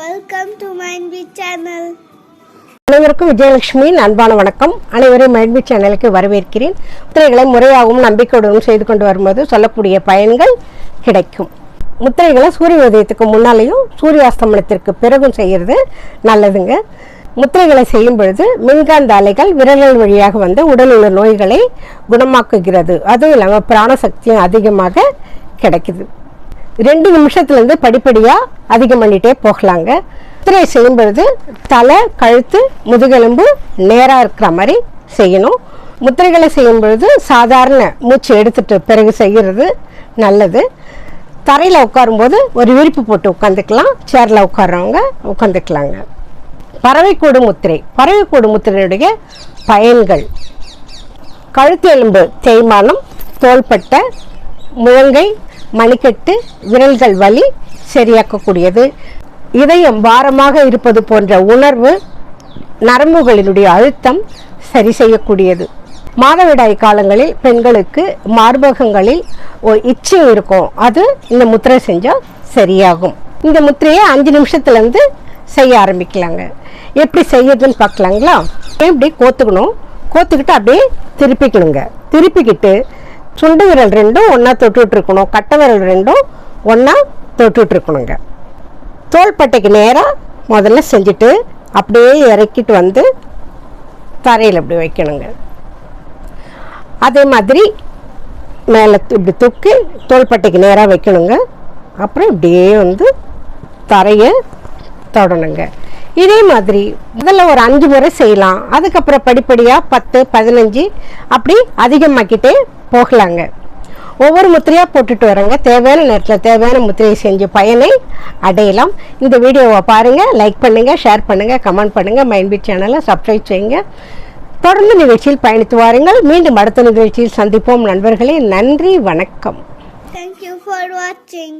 Welcome to Mind Beat அனைவருக்கும் விஜயலட்சுமியின் அன்பான வணக்கம். அனைவரையும் மைண்ட்பி சேனலுக்கு வரவேற்கிறேன். முத்திரைகளை முறையாகவும் நம்பிக்கையுடனும் செய்து கொண்டு வரும்போது சொல்லக்கூடிய பயன்கள் கிடைக்கும். முத்திரைகளை சூரிய உதயத்துக்கு முன்னாலேயும் சூரிய அஸ்தமனத்திற்கு பிறகும் செய்கிறது நல்லதுங்க. முத்திரைகளை செய்யும் பொழுது மின்காந்த அலைகள் விரல்கள் வழியாக வந்து உடல் உள்ள நோய்களை குணமாக்குகிறது. அதுவும் இல்லாமல் பிராணசக்தியும் அதிகமாக கிடைக்குது. ரெண்டு நிமிஷத்துலேருந்து படிப்படியாக அதிகம் பண்ணிகிட்டே போகலாங்க. முத்திரை செய்யும் பொழுது தலை கழுத்து முதுகெலும்பு நேராக இருக்கிற மாதிரி செய்யணும். முத்திரைகளை செய்யும் பொழுது சாதாரண மூச்சு எடுத்துட்டு பிறகு செய்கிறது நல்லது. தரையில் உட்காரும்போது ஒரு விரிப்பு போட்டு உட்காந்துக்கலாம். சேரில் உட்காடுறவங்க உட்காந்துக்கலாங்க. பறவைக்கூடு முத்திரை. பறவைக்கூடு முத்திரையுடைய பயன்கள். கழுத்து எலும்பு தேய்மானம் தோள்பட்டை முழங்கை மணிக்கட்டு விரல்கள் வலி சரியாக்கக்கூடியது. இதயம் பாரமாக இருப்பது போன்ற உணர்வு நரம்புகளினுடைய அழுத்தம் சரி செய்யக்கூடியது. மாதவிடாய் காலங்களில் பெண்களுக்கு மார்பகங்களில் ஒரு இச்சம் இருக்கும். அது இந்த முத்திரை செஞ்சால் சரியாகும். இந்த முத்திரையை அஞ்சு நிமிஷத்துலேருந்து செய்ய ஆரம்பிக்கலாங்க. எப்படி செய்யறதுன்னு பார்க்கலாங்களா? இப்படி கோத்துக்கணும்? கோத்துக்கிட்டு அப்படியே திருப்பிக்கணுங்க. திருப்பிக்கிட்டு சுண்டு விரல் ரெண்டும் ஒன்றா தொட்டுட்ருக்கணும் கட்டை விரல் ரெண்டும் ஒன்றா தொட்டுட்ருக்கணுங்க தோள்பட்டைக்கு நேராக முதல்ல செஞ்சுட்டு அப்படியே இறக்கிட்டு வந்து தரையில் இப்படி வைக்கணுங்க. அதே மாதிரி மேலே இப்படி தூக்கி தோள்பட்டைக்கு நேராக வைக்கணுங்க. அப்புறம் இப்படியே வந்து தரையை தொடணுங்க. இதே மாதிரி முதல்ல ஒரு அஞ்சு முறை செய்யலாம். அதுக்கப்புறம் படிப்படியாக பத்து பதினஞ்சு அப்படி அதிகமாக்கிட்டே போகலாங்க. ஒவ்வொரு முத்திரையாக போட்டுட்டு வரங்க தேவையான நேரத்தில் தேவையான முத்திரையை செஞ்சு பயனை அடையலாம். இந்த வீடியோவை பாருங்கள் லைக் பண்ணுங்கள் ஷேர் பண்ணுங்கள் கமெண்ட் பண்ணுங்கள் மைண்ட் பீட் சேனலை சப்ஸ்கிரைப் செய்யுங்க. தொடர்ந்து நிகழ்ச்சியில் பயணித்து வாருங்கள். மீண்டும் அடுத்த நிகழ்ச்சியில் சந்திப்போம். நண்பர்களே நன்றி வணக்கம். Thank you for watching.